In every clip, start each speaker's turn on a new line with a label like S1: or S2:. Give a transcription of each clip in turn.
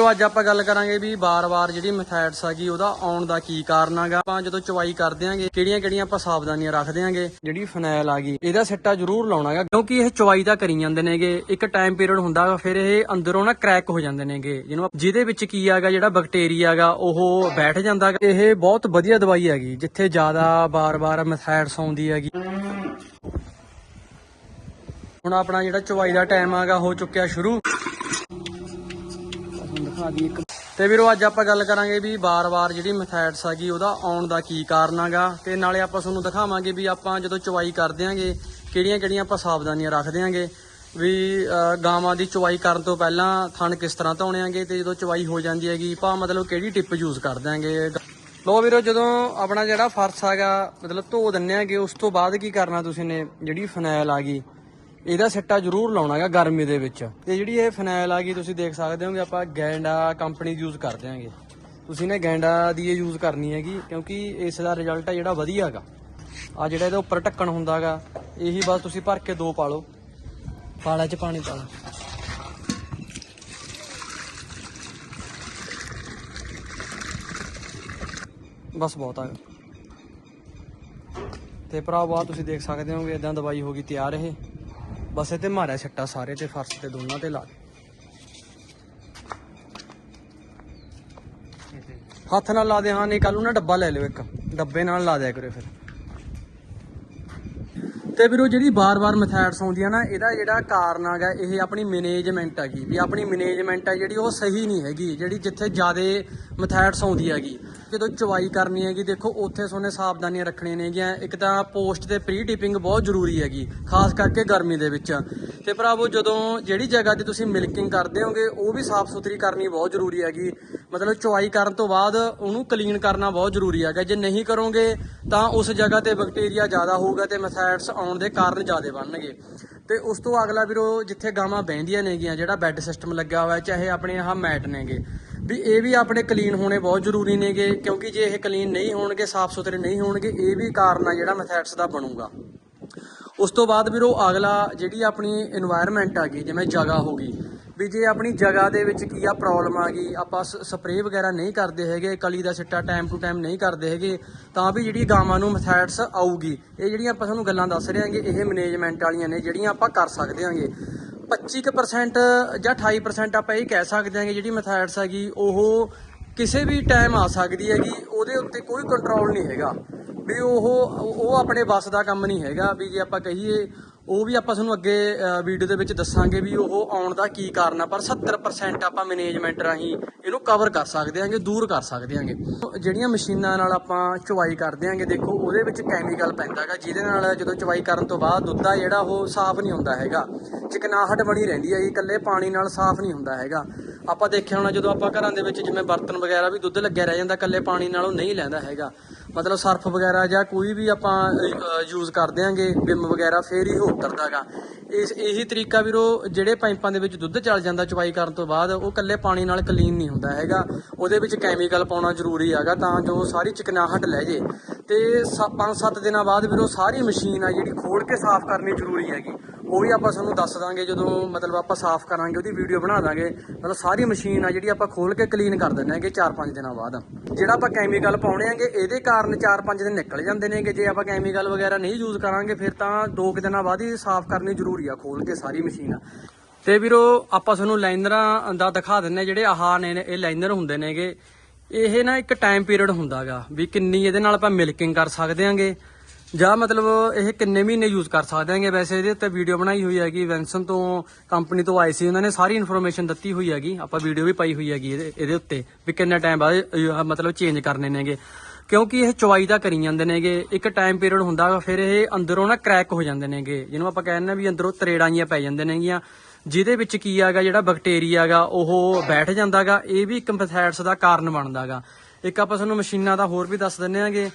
S1: ਤੋ ਅੱਜ ਆਪਾਂ ਗੱਲ ਕਰਾਂਗੇ ਵੀ ਬਾਰ-ਬਾਰ ਜਿਹੜੀ ਮੈਥਡਸ ਹੈਗੀ ਉਹਦਾ ਆਉਣ ਦਾ ਕੀ ਕਾਰਨ ਹੈਗਾ ਆਪਾਂ ਜਦੋਂ ਚਵਾਈ ਕਰ ਦਿਆਂਗੇ, ਕਿਹੜੀਆਂ-ਕਿਹੜੀਆਂ ਆਪਾਂ ਸਾਵਧਾਨੀਆਂ ਰੱਖ ਦਿਆਂਗੇ, ਜਿਹੜੀ ਫਨੈਲ ਆ ਗਈ, ਇਹਦਾ ਸਿੱਟਾ ਜ਼ਰੂਰ ਲਾਉਣਾਗਾ ਕਿਉਂਕਿ ਇਹ ਚਵਾਈ ਤਾਂ ਕਰੀ ਜਾਂਦੇ ਨੇਗੇ, ਇੱਕ ਟਾਈਮ ਪੀਰੀਅਡ ਹੁੰਦਾ ਫਿਰ ਇਹ ਅੰਦਰੋਂ ਨਾ ਕ੍ਰੈਕ ਹੋ ਜਾਂਦੇ ਨੇਗੇ ਜਿਹਨੂੰ ਜਿਹਦੇ ਵਿੱਚ ਕੀ ਹੈਗਾ ਜਿਹੜਾ ਬੈਕਟੀਰੀਆ ਹੈਗਾ ਉਹ ਬੈਠ ਜਾਂਦਾ ਗਾ। ਇਹ ਬਹੁਤ ਵਧੀਆ ਦਵਾਈ ਹੈਗੀ ਜਿੱਥੇ ਜ਼ਿਆਦਾ ਬਾਰ-ਬਾਰ ਮੈਥਡਸ ਆਉਂਦੀ ਹੈਗੀ ਹੁਣ ਆਪਣਾ ਜਿਹੜਾ ਚਵਾਈ ਦਾ ਟਾਈਮ ਆਗਾ ਹੋ ਚੁੱਕਿਆ ਸ਼ੁਰੂ। ਦੀ ਇੱਕ ਤੇ ਵੀਰੋ ਅੱਜ ਆਪਾਂ ਗੱਲ ਕਰਾਂਗੇ ਵੀ ਬਾਰ-ਬਾਰ ਜਿਹੜੀ ਮੈਥਡਸ ਹੈਗੀ ਉਹਦਾ ਆਉਣ ਦਾ ਕੀ ਕਾਰਨ ਹੈਗਾ ਤੇ ਨਾਲੇ ਆਪਾਂ ਤੁਹਾਨੂੰ ਦਿਖਾਵਾਂਗੇ ਵੀ ਆਪਾਂ ਜਦੋਂ ਚਵਾਈ ਕਰ ਦਿਆਂਗੇ, ਕਿਹੜੀਆਂ-ਕਿਹੜੀਆਂ ਆਪਾਂ ਸਾਵਧਾਨੀਆਂ ਰੱਖਦੇ ਦਿਆਂਗੇ। ਵੀ ਗਾਵਾਂ ਦੀ ਚਵਾਈ ਕਰਨ ਤੋਂ ਪਹਿਲਾਂ ਥਣ ਕਿਸ ਤਰ੍ਹਾਂ ਧੋਣਿਆਂਗੇ ਤੇ ਜਦੋਂ ਚਵਾਈ ਹੋ ਜਾਂਦੀ ਹੈਗੀ, ਆਪਾਂ ਮਤਲਬ ਕਿਹੜੀ ਟਿਪ ਯੂਜ਼ ਕਰ ਦਿਆਂਗੇ। ਲੋ ਵੀਰੋ, ਜਦੋਂ ਆਪਣਾ ਜਿਹੜਾ ਫਰਸ਼ ਹੈਗਾ, ਮਤਲਬ ਧੋ ਦਿੰਨੇ ਆਗੇ, ਉਸ ਤੋਂ ਬਾਅਦ ਕੀ ਕਰਨਾ ਤੁਸੀਂ ਨੇ, ਜਿਹੜੀ ਫਨੈਲ ਆ ਗਈ ਇਹਦਾ ਸਿੱਟਾ ਜ਼ਰੂਰ ਲਾਉਣਾ ਹੈਗਾ ਗਰਮੀ ਦੇ ਵਿੱਚ। ਤੇ ਜਿਹੜੀ ਇਹ ਫਨੈਲ ਆ ਗਈ, ਤੁਸੀਂ ਦੇਖ ਸਕਦੇ ਹੋਗੇ ਆਪਾਂ ਗੈਂਡਾ ਕੰਪਨੀ ਯੂਜ਼ ਕਰ ਦਿਆਂਗੇ। ਤੁਸੀਂ ਨੇ ਗੈਂਡਾ ਦੀ ਇਹ ਯੂਜ਼ ਕਰਨੀ ਹੈਗੀ, ਕਿਉਂਕਿ ਇਸ ਦਾ ਰਿਜ਼ਲਟ ਆ ਜਿਹੜਾ ਵਧੀਆ ਹੈਗਾ। ਆ ਜਿਹੜਾ ਇਹਦੇ ਉੱਪਰ ਢੱਕਣ ਹੁੰਦਾ ਹੈਗਾ, ਇਹੀ ਬਸ ਤੁਸੀਂ ਭਰ ਕੇ ਦੋ ਪਾ ਲਓ। ਪਾਲਾ ਚ ਪਾਣੀ ਪਾ ਲਓ। ਬਸ ਬਹੁਤ ਆ। ਤੇ ਭਰਾਵੋ ਆ ਤੁਸੀਂ ਦੇਖ ਸਕਦੇ ਹੋਗੇ ਇਦਾਂ ਦਵਾਈ ਹੋ ਗਈ ਤਿਆਰ ਇਹ। ਬਸ ਤੇ ਮਾਰਿਆ ਛੱਟਾ ਸਾਰੇ ਤੇ ਫਰਸ਼ ਤੇ ਦੋਨਾਂ ਤੇ ਲਾ ਦੇ। ਹੱਥ ਨਾਲ ਲਾ ਦੇ, ਹਾਂ, ਨਹੀਂ ਕੱਲ ਨੂੰ ਨਾ ਡੱਬਾ ਲੈ ਲਿਓ ਇੱਕ। ਡੱਬੇ ਨਾਲ ਲਾ ਦਿਆ ਕਰੋ ਫਿਰ। ਤੇ ਵੀਰੋ, ਜਿਹੜੀ ਬਾਰ-ਬਾਰ ਮੈਥਡਸ ਆਉਂਦੀਆਂ ਨਾ, ਇਹਦਾ ਜਿਹੜਾ ਕਾਰਨ ਹੈਗਾ, ਇਹ ਆਪਣੀ ਮੈਨੇਜਮੈਂਟ ਹੈਗੀ। ਵੀ ਆਪਣੀ ਮੈਨੇਜਮੈਂਟ ਹੈ ਜਿਹੜੀ, ਉਹ ਸਹੀ ਨਹੀਂ ਹੈਗੀ, ਜਿਹੜੀ ਜਿੱਥੇ ਜ਼ਿਆਦਾ ਮੈਥਡਸ ਆਉਂਦੀ ਹੈਗੀ। ਜਦੋਂ ਚਵਾਈ ਕਰਨੀ ਹੈਗੀ, ਦੇਖੋ ਉੱਥੇ ਸੋਨੇ ਸਾਵਧਾਨੀਆਂ ਰੱਖਣੀਆਂ ਨੇਗੀਆਂ ਇੱਕ ਤਾਂ ਪੋਸਟ ਤੇ ਪ੍ਰੀ ਟਿਪਿੰਗ ਬਹੁਤ ਜ਼ਰੂਰੀ ਹੈਗੀ, ਖਾਸ ਕਰਕੇ ਗਰਮੀ ਦੇ ਵਿੱਚ। ਤੇ ਭਰਾਵੋ, ਜਦੋਂ ਜਿਹੜੀ ਜਗ੍ਹਾ ਤੇ ਤੁਸੀਂ ਮਿਲਕਿੰਗ ਕਰਦੇ ਹੋਗੇ, ਉਹ ਵੀ ਸਾਫ਼ ਸੁਥਰੀ ਕਰਨੀ ਬਹੁਤ ਜ਼ਰੂਰੀ ਹੈਗੀ। ਮਤਲਬ ਚਵਾਈ ਕਰਨ ਤੋਂ ਬਾਅਦ ਉਹਨੂੰ ਕਲੀਨ ਕਰਨਾ ਬਹੁਤ ਜ਼ਰੂਰੀ ਹੈਗਾ। ਜੇ ਨਹੀਂ ਕਰੋਗੇ, ਤਾਂ ਉਸ ਜਗ੍ਹਾ ਤੇ ਬੈਕਟੀਰੀਆ ਜ਼ਿਆਦਾ ਹੋਊਗਾ ਤੇ ਮੈਥਡਸ ਆਉਣ ਦੇ ਕਾਰਨ ਜ਼ਿਆਦਾ ਬਣਨਗੇ। ਤੇ ਉਸ ਤੋਂ ਅਗਲਾ ਵੀਰੋ, ਜਿੱਥੇ ਗਾਵਾਂ ਬਹਿੰਦੀਆਂ ਨੇਗੀਆਂ, ਜਿਹੜਾ ਬੈੱਡ ਸਿਸਟਮ ਲੱਗਿਆ ਹੋਇਆ, ਚਾਹੇ ਆਪਣੇ ਆਹ ਮੈਟ ਨੇਗੇ। ਵੀ ਇਹ ਵੀ ਆਪਣੇ ਕਲੀਨ ਹੋਣੇ ਬਹੁਤ ਜ਼ਰੂਰੀ ਨੇਗੇ, ਕਿਉਂਕਿ ਜੇ ਇਹ ਕਲੀਨ ਨਹੀਂ ਹੋਣਗੇ ਸਾਫ਼ ਸੁਥਰੇ ਨਹੀਂ ਹੋਣਗੇ, ਇਹ ਵੀ ਕਾਰਨ ਆ ਜਿਹੜਾ ਮੈਥੈਟਸ ਦਾ ਬਣੂਗਾ। ਉਸ ਤੋਂ ਬਾਅਦ ਵੀਰੋ, ਅਗਲਾ ਜਿਹੜੀ ਆਪਣੀ এনवायरमेंट ਆ ਗਈ, ਜਿਵੇਂ ਜਗ੍ਹਾ ਹੋ ਗਈ, ਵੀ ਜੇ ਆਪਣੀ ਜਗ੍ਹਾ ਦੇ ਵਿੱਚ ਕੀ ਆ ਪ੍ਰੋਬਲਮ ਆ ਗਈ, ਆਪਾਂ ਸਪਰੇਅ ਵਗੈਰਾ ਨਹੀਂ ਕਰਦੇ ਹੈਗੇ, ਕਲੀ ਦਾ ਸਿੱਟਾ ਟਾਈਮ ਟੂ ਟਾਈਮ ਨਹੀਂ ਕਰਦੇ ਹੈਗੇ, ਤਾਂ ਵੀ ਜਿਹੜੀ ਗਾਵਾਂ ਨੂੰ ਮੈਥੈਟਸ ਆਊਗੀ, ਇਹ ਜਿਹੜੀਆਂ ਆਪਾਂ ਤੁਹਾਨੂੰ ਗੱਲਾਂ ਦੱਸ ਰਹੇ ਹਾਂਗੇ, ਇਹ ਮੈਨੇਜਮੈਂਟ ਵਾਲੀਆਂ ਨੇ, ਜਿਹੜੀਆਂ ਆਪਾਂ ਕਰ ਸਕਦੇ ਹਾਂਗੇ। 25% ਜਾਂ 28% ਆਪਾਂ ਇਹ ਕਹਿ ਸਕਦੇ ਹਾਂ ਕਿ ਜਿਹੜੀ ਮੈਥਡਸ ਹੈਗੀ, ਉਹ ਕਿਸੇ ਵੀ ਟਾਈਮ ਆ ਸਕਦੀ ਹੈਗੀ, ਉਹਦੇ ਉੱਤੇ ਕੋਈ ਕੰਟਰੋਲ ਨਹੀਂ ਹੈਗਾ। ਵੀ ਉਹ ਉਹ ਆਪਣੇ ਵੱਸ ਦਾ ਕੰਮ ਨਹੀਂ ਹੈਗਾ, ਵੀ ਜੇ ਆਪਾਂ ਕਹੀਏ ਉਹ ਵੀ ਆਪਾਂ ਤੁਹਾਨੂੰ ਅੱਗੇ ਵੀਡੀਓ ਦੇ ਵਿੱਚ ਦੱਸਾਂਗੇ ਵੀ ਉਹ ਆਉਣ ਦਾ ਕੀ ਕਾਰਨ ਆ, ਪਰ 70% ਆਪਾਂ ਮੈਨੇਜਮੈਂਟ ਰਾਹੀਂ ਇਹਨੂੰ ਕਵਰ ਕਰ ਸਕਦੇ ਹਾਂਗੇ, ਦੂਰ ਕਰ ਸਕਦੇ ਹਾਂਗੇ। ਜਿਹੜੀਆਂ ਮਸ਼ੀਨਾਂ ਨਾਲ ਆਪਾਂ ਚਵਾਈ ਕਰਦੇ ਹਾਂਗੇ, ਦੇਖੋ, ਉਹਦੇ ਵਿੱਚ ਕੈਮੀਕਲ ਪੈਂਦਾ ਹੈਗਾ ਜਿਹਦੇ ਨਾਲ ਜਦੋਂ ਚਵਾਈ ਕਰਨ ਤੋਂ ਬਾਅਦ ਦੁੱਧ ਆ ਜਿਹੜਾ, ਉਹ ਸਾਫ਼ ਨਹੀਂ ਹੁੰਦਾ ਹੈਗਾ। ਚਿਕਨਾਹਟ ਬਣੀ ਰਹਿੰਦੀ ਹੈ ਇਕੱਲੇ ਪਾਣੀ ਨਾਲ ਸਾਫ਼ ਨਹੀਂ ਹੁੰਦਾ ਹੈਗਾ। ਆਪਾਂ ਦੇਖਿਆ ਹੋਣਾ, ਜਦੋਂ ਆਪਾਂ ਘਰਾਂ ਦੇ ਵਿੱਚ ਜਿਵੇਂ ਬਰਤਨ ਵਗੈਰਾ ਵੀ ਦੁੱਧ ਲੱਗਿਆ ਰਹਿ ਜਾਂਦਾ, ਇਕੱਲੇ ਪਾਣੀ ਨਾਲ ਉਹ ਨਹੀਂ ਲੈਂਦਾ ਹੈਗਾ। ਮਤਲਬ ਸਰਫ ਵਗੈਰਾ ਜਾਂ ਕੋਈ ਵੀ ਆਪਾਂ ਯੂਜ਼ ਕਰਦੇ ਆਂਗੇ ਵਿਮ ਵਗੈਰਾ, ਫੇਰ ਹੀ ਉਹ ਉਤਰਦਾਗਾ। ਇਸ, ਇਹੀ ਤਰੀਕਾ ਵੀਰੋ, ਜਿਹੜੇ ਪਾਈਪਾਂ ਦੇ ਵਿੱਚ ਦੁੱਧ ਚੱਲ ਜਾਂਦਾ ਚਵਾਈ ਕਰਨ ਤੋਂ ਬਾਅਦ, ਉਹ ਇਕੱਲੇ ਪਾਣੀ ਨਾਲ ਕਲੀਨ ਨਹੀਂ ਹੁੰਦਾ ਹੈਗਾ। ਉਹਦੇ ਵਿੱਚ ਕੈਮੀਕਲ ਪਾਉਣਾ ਜ਼ਰੂਰੀ ਹੈਗਾ ਤਾਂ ਜੋ ਸਾਰੀ ਚਿਕਨਾਹਟ ਲੈ ਜੇ। ਤੇ 5-7 ਦਿਨਾਂ ਬਾਅਦ ਵੀਰੋ, ਸਾਰੀ ਮਸ਼ੀਨ ਆ ਜਿਹੜੀ ਖੋਲ ਕੇ ਸਾਫ਼ ਕਰਨੀ ਜ਼ਰੂਰੀ ਹੈਗੀ। ਉਹ ਵੀ ਆਪਾਂ ਤੁਹਾਨੂੰ ਦੱਸ ਦਾਂਗੇ, ਜਦੋਂ ਮਤਲਬ ਆਪਾਂ ਸਾਫ਼ ਕਰਾਂਗੇ, ਉਹਦੀ ਵੀਡੀਓ ਬਣਾ ਦਾਂਗੇ, ਮਤਲਬ ਸਾਰੀ ਮਸ਼ੀਨ ਆ ਜਿਹੜੀ ਆਪਾਂ ਖੋਲ ਕੇ ਕਲੀਨ ਕਰ ਦਿੰਦੇ ਹਾਂਗੇ 4-5 ਦਿਨਾਂ ਬਾਅਦ। ਜਿਹੜਾ ਆਪਾਂ ਕੈਮੀਕਲ ਪਾਉਣੇ ਆਂਗੇ ਇਹਦੇ ਕਾਰਨ 4-5 ਦਿਨ ਨਿਕਲ ਜਾਂਦੇ ਨੇਗੇ ਜੇ ਆਪਾਂ ਕੈਮੀਕਲ ਵਗੈਰਾ ਨਹੀਂ ਯੂਜ਼ ਕਰਾਂਗੇ, ਫਿਰ ਤਾਂ 2 ਦਿਨਾਂ ਬਾਅਦ ਹੀ ਸਾਫ਼ ਕਰਨੀ ਜ਼ਰੂਰੀ ਆ ਖੋਲ ਕੇ ਸਾਰੀ ਮਸ਼ੀਨ। ਤੇ ਵੀਰੋ, ਆਪਾਂ ਤੁਹਾਨੂੰ ਲਾਈਨਰਾਂ ਦਾ ਦਿਖਾ ਦਿੰਨੇ ਜਿਹੜੇ ਆਹ ਨੇ ਇਹ ਲਾਈਨਰ ਹੁੰਦੇ ਨੇਗੇ ਇਹ ਨਾ ਇੱਕ ਟਾਈਮ ਪੀਰੀਅਡ ਹੁੰਦਾਗਾ, ਵੀ ਕਿੰਨੀ ਇਹਦੇ ਨਾਲ ਆਪਾਂ ਮਿਲਕਿੰਗ ਕਰ ਸਕਦੇ ਆਂਗੇ ਜਾਂ ਮਤਲਬ ਇਹ ਕਿੰਨੇ ਮਹੀਨੇ ਯੂਜ਼ ਕਰ ਸਕਦੇ ਹਾਂਗੇ? ਵੈਸੇ ਇਹਦੇ ਉੱਤੇ ਵੀਡੀਓ ਬਣਾਈ ਹੋਈ ਹੈਗੀ ਵੈਂਸਨ ਤੋਂ ਕੰਪਨੀ ਤੋਂ ਆਈ ਸੀ, ਉਹਨਾਂ ਨੇ ਸਾਰੀ ਇਨਫੋਰਮੇਸ਼ਨ ਦਿੱਤੀ ਹੋਈ ਹੈਗੀ। ਆਪਾਂ ਵੀਡੀਓ ਵੀ ਪਾਈ ਹੋਈ ਹੈਗੀ ਇਹਦੇ ਇਹਦੇ ਉੱਤੇ, ਵੀ ਕਿੰਨਾ ਟਾਈਮ ਬਾਅਦ ਮਤਲਬ ਚੇਂਜ ਕਰਨੇ ਨੇਗੇ। ਕਿਉਂਕਿ ਇਹ ਚਵਾਈ ਤਾਂ ਕਰੀ ਜਾਂਦੇ ਨੇਗੇ। ਇੱਕ ਟਾਈਮ ਪੀਰੀਅਡ ਹੁੰਦਾ ਫਿਰ ਇਹ ਅੰਦਰੋਂ ਨਾ ਕ੍ਰੈਕ ਹੋ ਜਾਂਦੇ ਨੇਗੇ। ਜਿਹਨੂੰ ਆਪਾਂ ਕਹਿੰਦੇ ਆ ਵੀ ਅੰਦਰੋਂ ਤਰੇੜਾਂ ਜੀਆਂ ਪੈ ਜਾਂਦੇ ਨੇਗੀਆਂ। ਜਿਹਦੇ ਵਿੱਚ ਕੀ ਹੈਗਾ ਜਿਹੜਾ ਬੈਕਟੀਰੀਆ ਹੈਗਾ ਉਹ ਬੈਠ ਜਾਂਦਾਗਾ। ਇਹ ਵੀ ਇੱਕ ਮੈਥਡਸ ਦਾ ਕਾਰਨ ਬਣਦਾਗਾ। ਇੱਕ ਆਪਾਂ ਤੁਹਾਨੂੰ ਮਸ਼ੀਨਾਂ ਦਾ ਹੋਰ ਵੀ ਦੱਸ ਦਿੰਨੇ ਆਂਗੇ।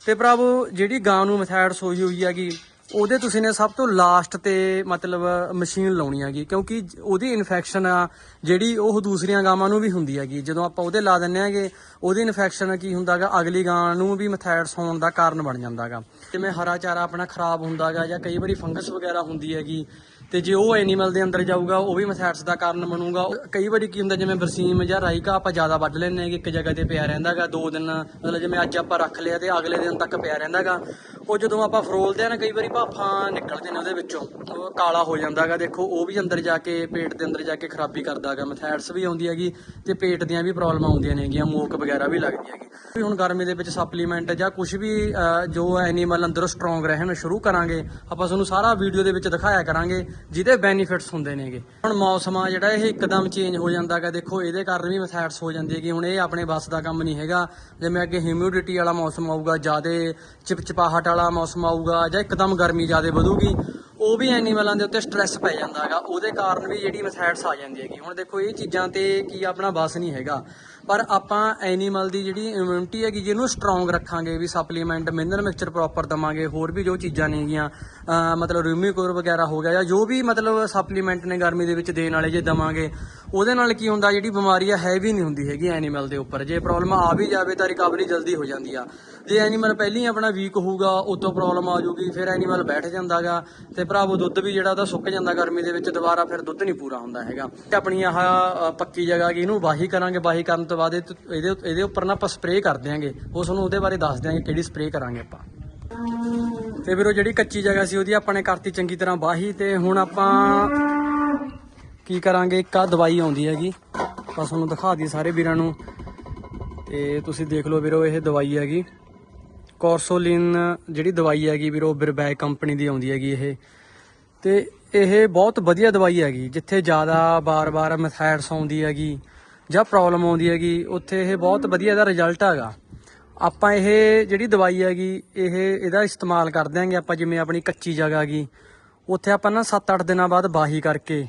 S1: ਤੇ ਭਰਾਵੋ ਜਿਹੜੀ ਗਾਂ ਨੂੰ ਮੈਥਡਸ ਹੋਈ ਹੋਈ ਹੈਗੀ, ਉਹਦੇ ਤੁਸੀਂ ਨੇ ਸਭ ਤੋਂ ਲਾਸਟ ਤੇ ਮਤਲਬ ਮਸ਼ੀਨ ਲਾਉਣੀ ਹੈਗੀ, ਕਿਉਂਕਿ ਉਹਦੀ ਇਨਫੈਕਸ਼ਨ ਆ, ਜਿਹੜੀ ਉਹ ਦੂਸਰੀਆਂ ਗਾਵਾਂ ਨੂੰ ਵੀ ਹੁੰਦੀ ਹੈਗੀ। ਜਦੋਂ ਆਪਾਂ ਉਹਦੇ ਲਾ ਦਿੰਨੇ ਆਗੇ ਉਹਦੀ ਇਨਫੈਕਸ਼ਨ ਕੀ ਹੁੰਦਾਗਾ ਅਗਲੀ ਗਾਂ ਨੂੰ ਵੀ ਮੈਥਡਸ ਹੋਣ ਦਾ ਕਾਰਨ ਬਣ ਜਾਂਦਾਗਾ ਜਿਵੇਂ ਹਰਾ ਚਾਰਾ ਆਪਣਾ ਖਰਾਬ ਹੁੰਦਾਗਾ ਜਾਂ ਕਈ ਵਾਰੀ ਫੰਗਸ ਵਗੈਰਾ ਹੁੰਦੀ ਹੈਗੀ ਤੇ ਜੇ ਉਹ ਐਨੀਮਲ ਦੇ ਅੰਦਰ ਜਾਊਗਾ, ਉਹ ਵੀ ਮਥੈਟਸ ਦਾ ਕਾਰਨ ਬਣੂਗਾ। ਕਈ ਵਾਰੀ ਕੀ ਹੁੰਦਾ, ਜਿਵੇਂ ਬਰਸੀਮ ਜਾਂ ਰਾਈਕਾ ਆਪਾਂ ਜ਼ਿਆਦਾ ਵੱਢ ਲੈਂਦੇ ਹਾਂ ਕਿ ਇੱਕ ਜਗ੍ਹਾ ਤੇ ਪਿਆ ਰਹਿੰਦਾਗਾ ਦੋ ਦਿਨ, ਮਤਲਬ ਜਿਵੇਂ ਅੱਜ ਆਪਾਂ ਰੱਖ ਲਿਆ ਤੇ ਅਗਲੇ ਦਿਨ ਤੱਕ ਪਿਆ ਰਹਿੰਦਾਗਾ ਉਹ ਜਦੋਂ ਆਪਾਂ ਫਰੋਲਦੇ ਆ ਨਾ, ਕਈ ਵਾਰੀ ਭਾਫਾਂ ਨਿਕਲਦੇ ਨੇ ਉਹਦੇ ਵਿੱਚੋਂ। ਉਹ ਕਾਲਾ ਹੋ ਜਾਂਦਾਗਾ ਦੇਖੋ, ਉਹ ਵੀ ਅੰਦਰ ਜਾ ਕੇ, ਪੇਟ ਦੇ ਅੰਦਰ ਜਾ ਕੇ ਖਰਾਬੀ ਕਰਦਾਗਾ ਮਥੈਟਸ ਵੀ ਆਉਂਦੀ ਹੈਗੀ ਤੇ ਪੇਟ ਦੀਆਂ ਵੀ ਪ੍ਰੋਬਲਮਾਂ ਆਉਂਦੀਆਂ ਨੇਗੀਆਂ ਮੋਕ ਵਗੈਰਾ ਵੀ ਲੱਗਦੀ ਹੈਗੀ। ਵੀ ਹੁਣ ਗਰਮੀ ਦੇ ਵਿੱਚ ਸਪਲੀਮੈਂਟ ਜਾਂ ਕੁਝ ਵੀ ਜੋ ਐਨੀਮਲ ਅੰਦਰੋਂ ਸਟਰੋਂਗ ਰਹਿਣ, ਸ਼ੁਰੂ ਕਰਾਂਗੇ, ਆਪਾਂ ਤੁਹਾਨੂੰ ਸਾਰਾ ਵੀਡੀਓ ਦੇ ਵਿੱਚ ਦਿਖਾਇਆ ਕਰਾਂਗੇ। ਜਿਹਦੇ ਬੈਨੀਫਿਟਸ ਹੁੰਦੇ ਨੇਗੇ। ਹੁਣ ਮੌਸਮ ਆ ਜਿਹੜਾ ਇਹ ਇੱਕਦਮ ਚੇਂਜ ਹੋ ਜਾਂਦਾਗਾ, ਦੇਖੋ, ਇਹਦੇ ਕਾਰਨ ਵੀ ਮਥੈਟਸ ਹੋ ਜਾਂਦੀ ਹੈਗੀ। ਹੁਣ ਇਹ ਆਪਣੇ ਬਸ ਦਾ ਕੰਮ ਨਹੀਂ ਹੈਗਾ। ਜਿਵੇਂ ਅੱਗੇ ਹਿਊਮਿਡਿਟੀ ਵਾਲਾ ਮੌਸਮ ਆਊਗਾ, ਜ਼ਿਆਦਾ ਚਿਪਚਿਪਾਹਟ ਵਾਲਾ ਮੌਸਮ ਆਊਗਾ, ਜਾਂ ਇੱਕਦਮ ਗਰਮੀ ਜ਼ਿਆਦਾ ਵਧੂਗੀ, ਉਹ ਵੀ ਐਨੀਮਲਾਂ ਦੇ ਉੱਤੇ ਸਟ੍ਰੈਸ ਪੈ ਜਾਂਦਾ ਹੈਗਾ ਉਹਦੇ ਕਾਰਨ ਵੀ ਜਿਹੜੀ ਮਥੈਟਸ ਆ ਜਾਂਦੀ ਹੈਗੀ। ਹੁਣ ਦੇਖੋ, ਇਹ ਚੀਜ਼ਾਂ ਤੇ ਕੀ ਆਪਣਾ ਬਸ ਨਹੀਂ ਹੈਗਾ। ਪਰ ਆਪਾਂ ਐਨੀਮਲ ਦੀ ਜਿਹੜੀ ਇਮਿਊਨਿਟੀ ਹੈਗੀ, ਜਿਹਨੂੰ ਸਟਰੋਂਗ ਰੱਖਾਂਗੇ, ਵੀ ਸਪਲੀਮੈਂਟ ਮਿਨਰਲ ਮਿਕਸਚਰ ਪ੍ਰੋਪਰ ਦਵਾਂਗੇ, ਹੋਰ ਵੀ ਜੋ ਚੀਜ਼ਾਂ ਨੇਗੀਆਂ ਮਤਲਬ ਰਿਊਮੀਕੋਰ ਵਗੈਰਾ ਹੋ ਗਿਆ ਜਾਂ ਜੋ ਵੀ ਮਤਲਬ ਸਪਲੀਮੈਂਟ ਨੇ ਗਰਮੀ ਦੇ ਵਿੱਚ ਦੇਣ ਵਾਲੇ ਜੇ ਦਵਾਂਗੇ, ਉਹਦੇ ਨਾਲ ਕੀ ਹੁੰਦਾ, ਜਿਹੜੀ ਬਿਮਾਰੀ ਆ ਹੈ ਵੀ ਨਹੀਂ ਹੁੰਦੀ ਹੈਗੀ ਐਨੀਮਲ ਦੇ ਉੱਪਰ। ਜੇ ਪ੍ਰੋਬਲਮ ਆ ਵੀ ਜਾਵੇ ਤਾਂ ਰਿਕਵਰੀ ਜਲਦੀ ਹੋ ਜਾਂਦੀ ਆ। ਜੇ ਐਨੀਮਲ ਪਹਿਲੀ ਆਪਣਾ ਵੀਕ ਹੋਊਗਾ, ਉਤੋਂ ਪ੍ਰੋਬਲਮ ਆ ਜਾਊਗੀ, ਫਿਰ ਐਨੀਮਲ ਬੈਠ ਜਾਂਦਾਗਾ, ਤੇ ਭਰਾਵੋ ਦੁੱਧ ਵੀ ਜਿਹੜਾ ਉਹਦਾ ਸੁੱਕ ਜਾਂਦਾ ਗਰਮੀ ਦੇ ਵਿੱਚ, ਦੁਬਾਰਾ ਫਿਰ ਦੁੱਧ ਨਹੀਂ ਪੂਰਾ ਹੁੰਦਾ ਹੈਗਾ। ਤੇ ਆਪਣੀ ਆਹ ਪੱਕੀ ਜਗ੍ਹਾ ਕੀ ਇਹਨੂੰ ਵਾਹੀ ਕਰਾਂਗੇ, ਵਾਹੀ ਕਰਨ ਤੋਂ ਬਾਅਦ ਇਹ ਤੋਂ- ਇਹਦੇ ਇਹਦੇ ਉੱਪਰ ਨਾ ਆਪਾਂ ਸਪਰੇਅ ਕਰ ਦਿਆਂਗੇ। ਉਹ ਤੁਹਾਨੂੰ ਉਹਦੇ ਬਾਰੇ ਦੱਸ ਦਿਆਂਗੇ ਕਿਹੜੀ ਸਪਰੇਅ ਕਰਾਂਗੇ ਆਪਾਂ। ਤੇ ਫਿਰ ਉਹ ਜਿਹੜੀ ਕੱਚੀ ਜਗ੍ਹਾ ਸੀ ਉਹਦੀ ਆਪਾਂ ਨੇ ਕਰਤੀ ਚੰਗੀ ਤਰ੍ਹਾਂ ਵਾਹੀ ਤੇ ਹੁਣ ਆਪਾਂ ਕੀ ਕਰਾਂਗੇ, ਇੱਕ ਆ ਦਵਾਈ ਆਉਂਦੀ ਹੈਗੀ। ਆਪਾਂ ਤੁਹਾਨੂੰ ਦਿਖਾ ਦਈਏ ਸਾਰੇ ਵੀਰਾਂ ਨੂੰ। ਤੇ ਤੁਸੀਂ ਦੇਖ ਲਓ ਵੀਰੋ, ਇਹ ਦਵਾਈ ਹੈਗੀ। ਕੋਰਸੋਲਿਨ ਜਿਹੜੀ ਦਵਾਈ ਹੈਗੀ ਵੀਰੋ ਬਿਰਬੈਕ ਕੰਪਨੀ ਦੀ ਆਉਂਦੀ ਹੈਗੀ ਇਹ। ਤੇ ਇਹ ਬਹੁਤ ਵਧੀਆ ਦਵਾਈ ਹੈਗੀ, ਜਿੱਥੇ ਜ਼ਿਆਦਾ ਬਾਰ-ਬਾਰ ਮੈਥੈਡਸ ਆਉਂਦੀ ਹੈਗੀ। ਜਾਂ ਪ੍ਰੋਬਲਮ ਆਉਂਦੀ ਹੈਗੀ ਉੱਥੇ ਇਹ ਬਹੁਤ ਵਧੀਆ ਇਹਦਾ ਰਿਜ਼ਲਟ ਹੈਗਾ। ਆਪਾਂ ਇਹ ਜਿਹੜੀ ਦਵਾਈ ਹੈਗੀ ਇਹ ਇਹਦਾ ਇਸਤੇਮਾਲ ਕਰ ਦਿਆਂਗੇ ਆਪਾਂ ਜਿਵੇਂ ਆਪਣੀ ਕੱਚੀ ਜਗ੍ਹਾ ਹੈਗੀ। ਉੱਥੇ ਆਪਾਂ ਨਾ 7-8 ਦਿਨਾਂ ਬਾਅਦ ਬਾਹੀ ਕਰਕੇ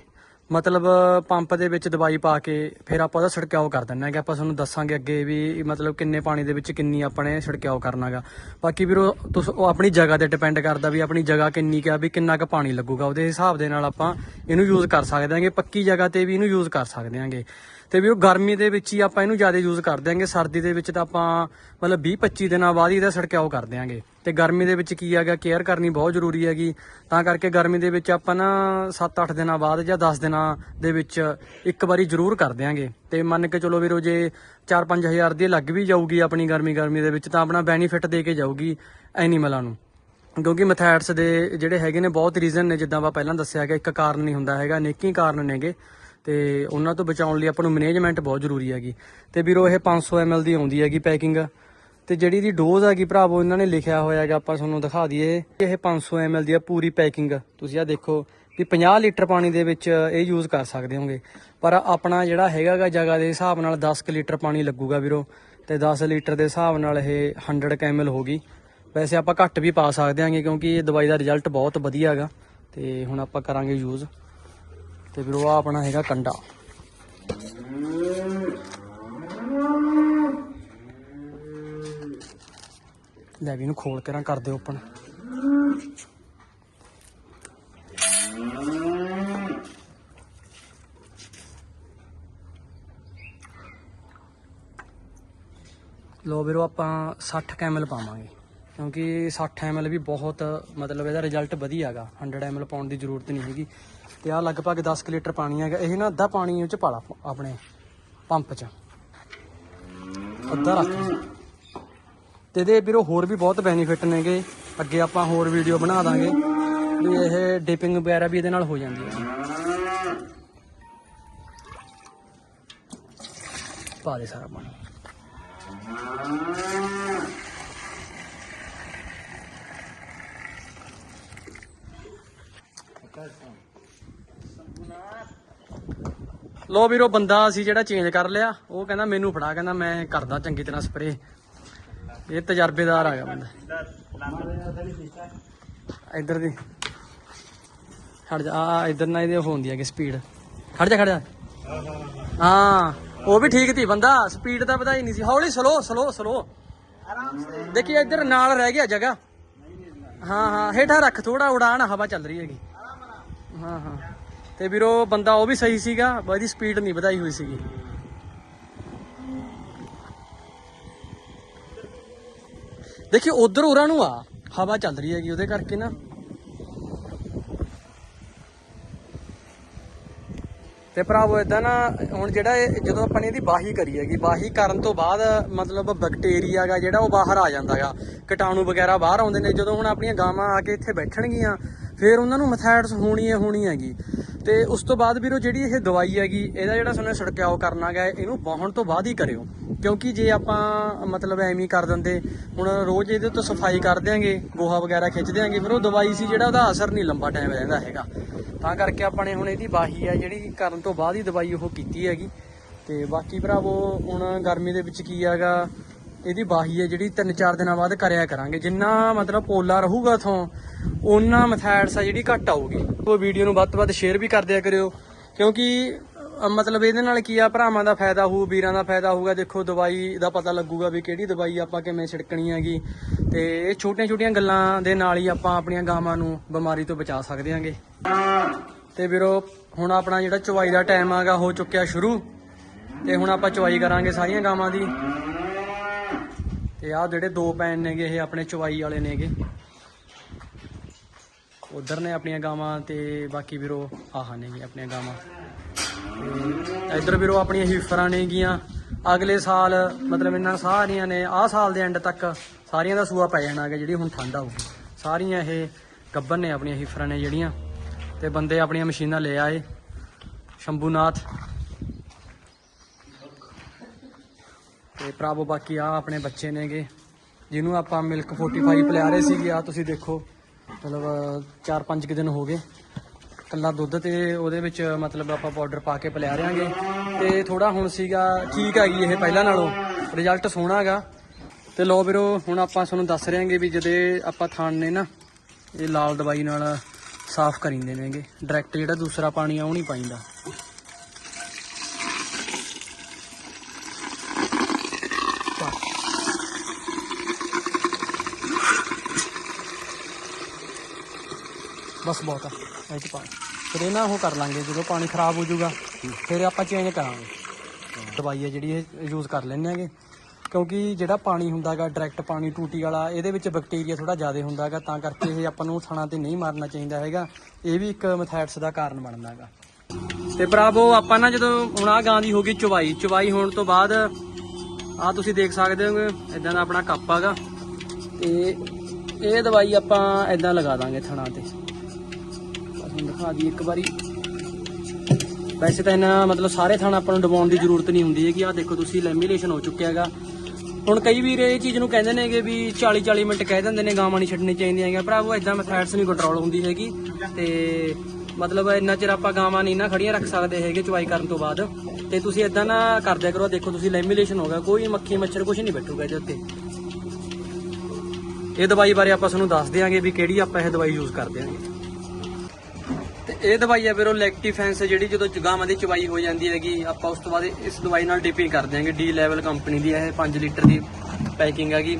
S1: ਮਤਲਬ ਪੰਪ ਦੇ ਵਿੱਚ ਦਵਾਈ ਪਾ ਕੇ ਫਿਰ ਆਪਾਂ ਉਹਦਾ ਛਿੜਕਾਓ ਕਰ ਹਾਂ ਕਿ ਆਪਾਂ ਤੁਹਾਨੂੰ ਦੱਸਾਂਗੇ ਅੱਗੇ ਵੀ ਮਤਲਬ ਕਿੰਨੇ ਪਾਣੀ ਦੇ ਵਿੱਚ ਕਿੰਨੀ ਆਪਣੇ ਛਿੜਕਾਓ ਕਰਨਾਗਾ ਬਾਕੀ ਵੀਰੋ ਤੁਸੀਂ ਉਹ ਆਪਣੀ ਜਗ੍ਹਾ ਤੇ ਡਿਪੈਂਡ ਕਰਦਾ ਵੀ ਆਪਣੀ ਜਗ੍ਹਾ ਕਿੰਨੀ ਕੁ ਆ ਵੀ ਕਿੰਨਾ ਕੁ ਪਾਣੀ ਲੱਗੂਗਾ। ਉਹਦੇ ਹਿਸਾਬ ਦੇ ਨਾਲ ਆਪਾਂ ਇਹਨੂੰ ਯੂਜ਼ ਕਰ ਸਕਦੇ ਹਾਂਗੇ ਪੱਕੀ ਜਗ੍ਹਾ ਤੇ ਵੀ ਇਹਨੂੰ ਯੂਜ਼ ਕਰ ਸਕਦੇ ਹਾਂਗੇ। ਤੇ ਵੀ ਉਹ ਗਰਮੀ ਦੇ ਵਿੱਚ ਹੀ ਆਪਾਂ ਇਹਨੂੰ ਜ਼ਿਆਦਾ ਯੂਜ਼ ਕਰ ਦਿਆਂਗੇ। ਸਰਦੀ ਦੇ ਵਿੱਚ ਤਾਂ ਆਪਾਂ ਮਤਲਬ 20 25 ਦਿਨਾਂ ਬਾਅਦ ਹੀ ਇਹਦਾ ਛਿੜਕਾਓ ਕਰ ਦਿਆਂਗੇ। ਤੇ ਗਰਮੀ ਦੇ ਵਿੱਚ ਕੀ ਹੈਗਾ ਕੇਅਰ ਕਰਨੀ ਬਹੁਤ ਜ਼ਰੂਰੀ ਹੈਗੀ। ਤਾਂ ਕਰਕੇ ਗਰਮੀ ਦੇ ਵਿੱਚ ਆਪਾਂ ਨਾ 7-8 ਦਿਨਾਂ ਬਾਅਦ ਜਾਂ 10 ਦਿਨਾਂ ਦੇ ਵਿੱਚ ਇੱਕ ਵਾਰੀ ਜ਼ਰੂਰ ਕਰ ਦਿਆਂਗੇ। ਤੇ ਮੰਨ ਕੇ ਚਲੋ ਵੀਰੋ, ਜੇ 4-5 ਹਜ਼ਾਰ ਦੀ ਲੱਗ ਵੀ ਜਾਊਗੀ ਆਪਣੀ ਗਰਮੀ ਗਰਮੀ ਦੇ ਵਿੱਚ, ਤਾਂ ਆਪਣਾ ਬੈਨੀਫਿਟ ਦੇ ਕੇ ਜਾਊਗੀ ਐਨੀਮਲਾਂ ਨੂੰ। ਕਿਉਂਕਿ ਮੈਥੈਡਸ ਦੇ ਜਿਹੜੇ ਹੈਗੇ ਨੇ ਬਹੁਤ ਰੀਜ਼ਨ ਨੇ, ਜਿੱਦਾਂ ਆਪਾਂ ਪਹਿਲਾਂ ਦੱਸਿਆ ਕਿ ਇੱਕ ਕਾਰਨ ਨਹੀਂ ਹੁੰਦਾ ਹੈਗਾ ਨੇਕੀ ਕਾਰਨ ਨੇਗੇ। ਤੇ ਉਹਨਾਂ ਤੋਂ ਬਚਾਉਣ ਲਈ ਆਪਾਂ ਨੂੰ ਮੈਨੇਜਮੈਂਟ ਬਹੁਤ ਜ਼ਰੂਰੀ ਹੈਗੀ। ਤੇ ਵੀਰੋ, ਇਹ 500 ml ਦੀ ਆਉਂਦੀ ਹੈਗੀ ਪੈਕਿੰਗ ਤੇ ਜਿਹੜੀ ਦੀ ਡੋਜ਼ ਹੈਗੀ ਭਰਾਵੋ, ਇਹਨਾਂ ਨੇ ਲਿਖਿਆ ਹੋਇਆ ਹੈਗਾ, ਆਪਾਂ ਤੁਹਾਨੂੰ ਦਿਖਾ ਦਈਏ। ਇਹ 500 ml ਦੀ ਆ ਪੂਰੀ ਪੈਕਿੰਗ ਤੁਸੀਂ ਆ ਦੇਖੋ ਵੀ 50 ਲੀਟਰ ਪਾਣੀ ਦੇ ਵਿੱਚ ਇਹ ਯੂਜ਼ ਕਰ ਸਕਦੇ ਹੋਗੇ। ਪਰ ਆਪਣਾ ਜਿਹੜਾ ਹੈਗਾਗਾ ਜਗ੍ਹਾ ਦੇ ਹਿਸਾਬ ਨਾਲ 10 ਕੁ ਲੀਟਰ ਪਾਣੀ ਲੱਗੂਗਾ ਵੀਰੋ। ਤੇ 10 ਲੀਟਰ ਦੇ ਹਿਸਾਬ ਨਾਲ ਇਹ 100 ml ਹੋਗੀ ਵੈਸੇ ਆਪਾਂ ਘੱਟ ਵੀ ਪਾ ਸਕਦੇ ਹਾਂਗੇ ਕਿਉਂਕਿ ਇਹ ਦਵਾਈ ਦਾ ਰਿਜ਼ਲਟ ਬਹੁਤ ਵਧੀਆ ਹੈਗਾ। ਤੇ ਹੁਣ ਆਪਾਂ ਕਰਾਂਗੇ ਯੂਜ਼ ਤੇ ਵੀਰੋ ਆ ਆਪਣਾ ਹੈਗਾ ਕੰਡਾ। ਲੈ ਵੀ ਇਹਨੂੰ ਖੋਲ ਕੇ ਨਾ ਕਰ ਦਿਓ ਓਪਨ। ਲੋ ਵੀਰੋ, ਆਪਾਂ 60 ml ਪਾਵਾਂਗੇ। ਕਿਉਂਕਿ 60 ml ਵੀ ਬਹੁਤ, ਮਤਲਬ ਇਹਦਾ ਰਿਜ਼ਲਟ ਵਧੀਆ ਹੈਗਾ। 100 ml ਪਾਉਣ ਦੀ ਜ਼ਰੂਰਤ ਨਹੀਂ ਹੈਗੀ। ਤੇ ਆ ਲਗਭਗ 10 ਕੁ ਲੀਟਰ ਪਾਣੀ ਹੈਗਾ। ਇਹ ਨਾ ਅੱਧਾ ਪਾਣੀ ਇਹ ਚ ਪਾ ਲਾ ਆਪਣੇ ਪੰਪ ਚ। ਅੱਧਾ ਰੱਖ। ਤੇ ਇਹਦੇ ਵੀਰੋ ਹੋਰ ਵੀ ਬਹੁਤ ਬੈਨੀਫਿਟ ਨੇਗੇ। ਅੱਗੇ ਆਪਾਂ ਹੋਰ ਵੀਡੀਓ ਬਣਾ ਦਾਂਗੇ। ਵੀ ਇਹ ਡਿਪਿੰਗ ਵਗੈਰਾ ਵੀ ਇਹਦੇ ਨਾਲ ਹੋ ਜਾਂਦੀ ਹੈ। ਪਾ ਦੇ ਸਾਰਾ ਪਾਣੀ। ਲੋ ਵੀਰੋ, ਬੰਦਾ ਅਸੀਂ ਜਿਹੜਾ ਚੇਂਜ ਕਰ ਲਿਆ, ਉਹ ਕਹਿੰਦਾ ਮੈਨੂੰ ਫੜਾ, ਕਹਿੰਦਾ ਮੈਂ ਕਰਦਾ ਚੰਗੀ ਤਰ੍ਹਾਂ ਸਪਰੇ ਇਹ ਤਜਰਬੇਦਾਰ ਆ ਗਿਆ ਬੰਦਾ। ਇੱਧਰ ਦੀ। ਖੜ ਜਾ, ਆ ਇੱਧਰ ਨਾ ਇਹਦੇ ਹੁੰਦੀ ਹੈਗੀ ਸਪੀਡ ਖੜ ਜਾ ਖੜ ਜਾ। ਹਾਂ, ਉਹ ਵੀ ਠੀਕ ਸੀ ਬੰਦਾ ਸਪੀਡ ਤਾਂ ਵਧਾਈ ਨਹੀਂ ਸੀ। ਹੌਲੀ ਸਲੋ ਸਲੋ ਸਲੋ ਦੇਖੀ, ਇੱਧਰ ਨਾਲ ਰਹਿ ਗਿਆ ਜਗ੍ਹਾ। ਹਾਂ ਹਾਂ, ਹੇਠਾਂ ਰੱਖ ਥੋੜਾ ਉਡਾਨ ਹਵਾ ਚੱਲ ਰਹੀ ਹੈਗੀ। ਹਾਂ ਹਾਂ। ਤੇ ਵੀਰੋ, ਬੰਦਾ ਉਹ ਵੀ ਸਹੀ ਸੀਗਾ, ਬਸ ਇਹਦੀ ਸਪੀਡ ਨਹੀਂ ਵਧਾਈ ਹੋਈ ਸੀਗੀ। ਦੇਖੀ ਉਧਰ ਉਰਾਂ ਨੂੰ ਆ, ਹਵਾ ਚੱਲ ਰਹੀ ਹੈਗੀ ਉਹਦੇ ਕਰਕੇ ਨਾ। ਤੇ ਭਰਾਵੋ ਇਦਾਂ ਨਾ, ਹੁਣ ਜਿਹੜਾ ਇਹ, ਜਦੋਂ ਆਪਾਂ ਨੇ ਇਹਦੀ ਬਾਹੀ ਕਰੀ ਹੈਗੀ ਬਾਹੀ ਕਰਨ ਤੋਂ ਬਾਅਦ, ਮਤਲਬ ਬੈਕਟੀਰੀਆ ਗਾ ਜਿਹੜਾ, ਉਹ ਬਾਹਰ ਆ ਜਾਂਦਾਗਾ। ਕੀਟਾਣੂ ਵਗੈਰਾ ਬਾਹਰ ਆਉਂਦੇ ਨੇ, ਜਦੋਂ ਹੁਣ ਆਪਣੀਆਂ ਗਾਵਾਂ ਆ ਕੇ ਇੱਥੇ ਬੈਠਣਗੀਆਂ, ਫਿਰ ਉਹਨਾਂ ਨੂੰ ਮਥੈਡਸ ਹੋਣੀ ਹੈ ਹੋਣੀ ਹੈਗੀ। ਤੇ ਉਸ ਤੋਂ ਬਾਅਦ ਵੀਰੋ ਜਿਹੜੀ ਇਹ ਦਵਾਈ ਹੈਗੀ, ਇਹਦਾ ਜਿਹੜਾ ਸਾਨੂੰ ਛਿੜਕਾਓ ਕਰਨਾ ਗਾ ਇਹਨੂੰ ਵਾਹਣ ਤੋਂ ਬਾਅਦ ਹੀ ਕਰਿਓ। ਕਿਉਂਕਿ ਜੇ ਆਪਾਂ ਮਤਲਬ ਐਵੇਂ ਕਰ ਦਿੰਦੇ, ਹੁਣ ਰੋਜ਼ ਇਹਦੇ ਤੋਂ ਸਫ਼ਾਈ ਕਰ ਦਿਆਂਗੇ, ਗੋਹਾ ਵਗੈਰਾ ਖਿੱਚ ਦਿਆਂਗੇ ਫਿਰ ਉਹ ਦਵਾਈ ਸੀ ਜਿਹੜਾ ਉਹਦਾ ਅਸਰ ਨਹੀਂ ਲੰਬਾ ਟਾਈਮ ਰਹਿੰਦਾ ਹੈਗਾ। ਤਾਂ ਕਰਕੇ ਆਪਾਂ ਨੇ ਹੁਣ ਇਹਦੀ ਬਾਹੀ ਆ, ਜਿਹੜੀ ਕਰਨ ਤੋਂ ਬਾਅਦ ਹੀ ਦਵਾਈ ਉਹ ਕੀਤੀ ਹੈਗੀ। ਤੇ ਬਾਕੀ ਭਰਾਵੋ, ਹੁਣ ਗਰਮੀ ਦੇ ਵਿੱਚ ਕੀ ਹੈਗਾ, ਇਹਦੀ ਬਾਹੀ ਹੈ ਜਿਹੜੀ 3-4 ਦਿਨਾਂ ਬਾਅਦ ਕਰਿਆ ਕਰਾਂਗੇ। ਜਿੰਨਾ ਮਤਲਬ ਪੋਲਾ ਰਹੂਗਾ ਥੋਂ ਉਹਨਾਂ ਮਥੈਡਸ ਆ ਜਿਹੜੀ ਘੱਟ ਆਊਗੀ। ਉਹ ਵੀਡੀਓ ਨੂੰ ਵੱਧ ਤੋਂ ਵੱਧ ਸ਼ੇਅਰ ਵੀ ਕਰ ਦਿਆ ਕਰਿਓ। ਕਿਉਂਕਿ ਮਤਲਬ ਇਹਦੇ ਨਾਲ ਕੀ ਆ, ਭਰਾਵਾਂ ਦਾ ਫਾਇਦਾ ਹੋਊ, ਵੀਰਾਂ ਦਾ ਫਾਇਦਾ ਹੋਊਗਾ। ਦੇਖੋ, ਦਵਾਈ ਦਾ ਪਤਾ ਲੱਗੂਗਾ ਵੀ ਕਿਹੜੀ ਦਵਾਈ ਆਪਾਂ ਕਿਵੇਂ ਛਿੜਕਣੀ ਹੈਗੀ। ਤੇ ਇਹ ਛੋਟੀਆਂ-ਛੋਟੀਆਂ ਗੱਲਾਂ ਦੇ ਨਾਲ ਹੀ ਆਪਾਂ ਆਪਣੀਆਂ ਗਾਵਾਂ ਨੂੰ ਬਿਮਾਰੀ ਤੋਂ ਬਚਾ ਸਕਦੇ ਹਾਂਗੇ। ਤੇ ਵੀਰੋ, ਹੁਣ ਆਪਣਾ ਜਿਹੜਾ ਚਵਾਈ ਦਾ ਟਾਈਮ ਆਗਾ, ਹੋ ਚੁੱਕਿਆ ਸ਼ੁਰੂ। ਤੇ ਹੁਣ ਆਪਾਂ ਚਵਾਈ ਕਰਾਂਗੇ ਸਾਰੀਆਂ ਗਾਵਾਂ ਦੀ। ਤੇ ਆਹ ਜਿਹੜੇ ਦੋ ਪੈਨ ਨੇਗੇ, ਇਹ ਆਪਣੇ ਚਵਾਈ ਵਾਲੇ ਨੇਗੇ। ਉਧਰ ਨੇ ਆਪਣੀਆਂ ਗਾਵਾਂ ਤੇ ਬਾਕੀ ਵੀਰੋ ਆਹ ਨੇ ਨੇਗੇ ਆਪਣੀਆਂ ਗਾਵਾਂ। ਤੇ ਇੱਧਰ ਵੀਰੋ ਆਪਣੀਆਂ ਹੀਫਰਾਂ ਨੇਗੀਆਂ ਅਗਲੇ ਸਾਲ ਮਤਲਬ ਇਹਨਾਂ ਸਾਰੀਆਂ ਨੇ ਆਹ ਸਾਲ ਦੇ ਐਂਡ ਤੱਕ ਸਾਰੀਆਂ ਦਾ ਸੂਆ ਪੈ ਜਾਣਾ ਹੈਗਾ ਜਿਹੜੀ ਹੁਣ ਠੰਡ ਆਊਗੀ ਸਾਰੀਆਂ ਇਹ ਗੱਬਨ ਨੇ ਆਪਣੀਆਂ ਹੀਫਰਾਂ ਨੇ ਜਿਹੜੀਆਂ। ਤੇ ਬੰਦੇ ਆਪਣੀਆਂ ਮਸ਼ੀਨਾਂ ਲੈ ਆਏ। ਸ਼ੰਭੂਨਾਥ। ਤੇ ਭਰਾਵੋ ਬਾਕੀ ਆ ਆਪਣੇ ਬੱਚੇ ਨੇਗੇ। ਜਿਹਨੂੰ ਆਪਾਂ ਮਿਲਕ 45 ਪਿਲਾ ਰਹੇ ਸੀਗੇ ਆ ਤੁਸੀਂ ਦੇਖੋ। ਮਤਲਬ 4-5 ਕਿ ਦਿਨ ਹੋ ਗਏ। ਕੱਲਾ ਦੁੱਧ ਤੇ ਉਹਦੇ ਵਿੱਚ ਮਤਲਬ ਆਪਾਂ ਪਾਊਡਰ ਪਾ ਕੇ ਪਿਲਾ ਰਿਆਂਗੇ ਤੇ ਥੋੜਾ ਹੁਣ ਸੀਗਾ, ਠੀਕ ਹੈਗੀ ਇਹ ਪਹਿਲਾਂ ਨਾਲੋਂ। ਰਿਜ਼ਲਟ ਸੋਹਣਾ ਹੈਗਾ। ਤੇ ਲੋ ਵੀਰੋ, ਹੁਣ ਆਪਾਂ ਤੁਹਾਨੂੰ ਦੱਸ ਰਿਆਂਗੇ ਵੀ ਜਦੇ ਆਪਾਂ ਥਾਣ ਨੇ ਨਾ ਇਹ ਲਾਲ ਦਵਾਈ ਨਾਲ ਸਾਫ਼ ਕਰੀਂਦੇ ਨੇਗੇ। ਡਾਇਰੈਕਟ ਜਿਹੜਾ ਦੂਸਰਾ ਪਾਣੀ ਆ, ਉਹ ਨਹੀਂ ਪਾਈਂਦਾ। ਬਸ ਬਹੁਤ ਆ ਇਹ ਚ ਪਾ। ਫਿਰ ਇਹ ਨਾ ਉਹ ਕਰ ਲਾਂਗੇ, ਜਦੋਂ ਪਾਣੀ ਖਰਾਬ ਹੋ ਜਾਊਗਾ, ਫਿਰ ਆਪਾਂ ਚੇਂਜ ਕਰਾਂਗੇ। ਦਵਾਈ ਹੈ ਜਿਹੜੀ ਇਹ ਯੂਜ਼ ਕਰ ਲੈਂਦੇ ਆਂਗੇ ਕਿਉਂਕਿ ਜਿਹੜਾ ਪਾਣੀ ਹੁੰਦਾਗਾ ਡਾਇਰੈਕਟ ਪਾਣੀ ਟੂਟੀ ਵਾਲਾ, ਇਹਦੇ ਵਿੱਚ ਬੈਕਟੀਰੀਆ ਥੋੜਾ ਜ਼ਿਆਦਾ ਹੁੰਦਾਗਾ, ਤਾਂ ਕਰਕੇ ਇਹ ਆਪਾਂ ਨੂੰ ਥਣਾ ਤੇ ਨਹੀਂ ਮਾਰਨਾ ਚਾਹੀਦਾ ਹੈਗਾ। ਇਹ ਵੀ ਇੱਕ ਮੈਥੈਡਸ ਦਾ ਕਾਰਨ ਬਣਦਾਗਾ। ਤੇ ਭਰਾਵੋ ਆਪਾਂ ਨਾ ਜਦੋਂ ਹੁਣ ਆ ਗਾਂ ਦੀ ਹੋ ਗਈ ਚਵਾਈ ਚਵਾਈ ਹੋਣ ਤੋਂ ਬਾਅਦ ਆ ਤੁਸੀਂ ਦੇਖ ਸਕਦੇ ਹੋ ਇਦਾਂ ਦਾ ਆਪਣਾ ਕੱਪ ਆਗਾ। ਤੇ ਇਹ ਦਵਾਈ ਆਪਾਂ ਇਦਾਂ ਲਗਾ ਦਾਂਗੇ ਥਣਾ ਤੇ। ਦਿਖਾ ਦੀ ਇੱਕ ਵਾਰੀ। ਵੈਸੇ ਤਾਂ ਇਹਨਾਂ ਮਤਲਬ ਸਾਰੇ ਥਾਣਾ ਆਪਾਂ ਨੂੰ ਦਬਾਉਣ ਦੀ ਜ਼ਰੂਰਤ ਨਹੀਂ ਹੁੰਦੀ ਹੈ ਕਿ ਆਹ ਦੇਖੋ ਤੁਸੀਂ ਲੈਮੀਨੇਸ਼ਨ ਹੋ ਚੁੱਕਿਆ ਹੈਗਾ। ਹੁਣ ਕਈ ਵੀਰ ਇਹ ਚੀਜ਼ ਨੂੰ ਕਹਿੰਦੇ ਨੇਗੇ ਵੀ 40 40 ਮਿੰਟ ਕਹਿ ਦਿੰਦੇ ਨੇ, ਗਾਵਾਂ ਨਹੀਂ ਛੱਡਣੀ ਚਾਹੀਦੀਆਂ ਹੈਗੀਆਂ। ਭਰਾਵੋ ਇਦਾਂ ਮੈਥਡਸ ਨਹੀਂ ਕੰਟਰੋਲ ਹੁੰਦੀ ਹੈਗੀ। ਤੇ ਮਤਲਬ ਇੰਨਾ ਚਿਰ ਆਪਾਂ ਗਾਵਾਂ ਨਹੀਂ ਨਾ ਖੜੀਆਂ ਰੱਖ ਸਕਦੇ ਹੈਗੇ ਚੁਵਾਈ ਕਰਨ ਤੋਂ ਬਾਅਦ। ਤੇ ਤੁਸੀਂ ਇਦਾਂ ਨਾ ਕਰਦਿਆ ਕਰੋ ਦੇਖੋ ਤੁਸੀਂ ਲੈਮੀਨੇਸ਼ਨ ਹੋ ਗਿਆ। ਕੋਈ ਮੱਖੀ ਮੱਛਰ ਕੁਝ ਨਹੀਂ ਬੈਠੂਗਾ ਇਹਦੇ ਉੱਤੇ। ਇਹ ਦਵਾਈ ਬਾਰੇ ਆਪਾਂ ਤੁਹਾਨੂੰ ਦੱਸ ਦਿਆਂਗੇ ਵੀ ਕਿਹੜੀ ਆਪਾਂ ਇਹ ਦਵਾਈ ਯੂਜ਼ ਕਰਦੇ ਹਾਂ ਤੇ ਇਹ ਦਵਾਈ ਹੈ ਫਿਰ ਵੀਰੋ ਲੈਕਟੀਫੈਂਸ ਜਿਹੜੀ ਜਦੋਂ ਗਾਵਾਂ ਦੀ ਚਵਾਈ ਹੋ ਜਾਂਦੀ ਹੈਗੀ, ਆਪਾਂ ਉਸ ਤੋਂ ਬਾਅਦ ਇਸ ਦਵਾਈ ਨਾਲ ਡਿਪਿੰਗ ਕਰ ਦਿਆਂਗੇ ਡੀ ਲੈਵਲ ਕੰਪਨੀ ਦੀ ਇਹ 5 ਲੀਟਰ ਦੀ ਪੈਕਿੰਗ ਹੈਗੀ।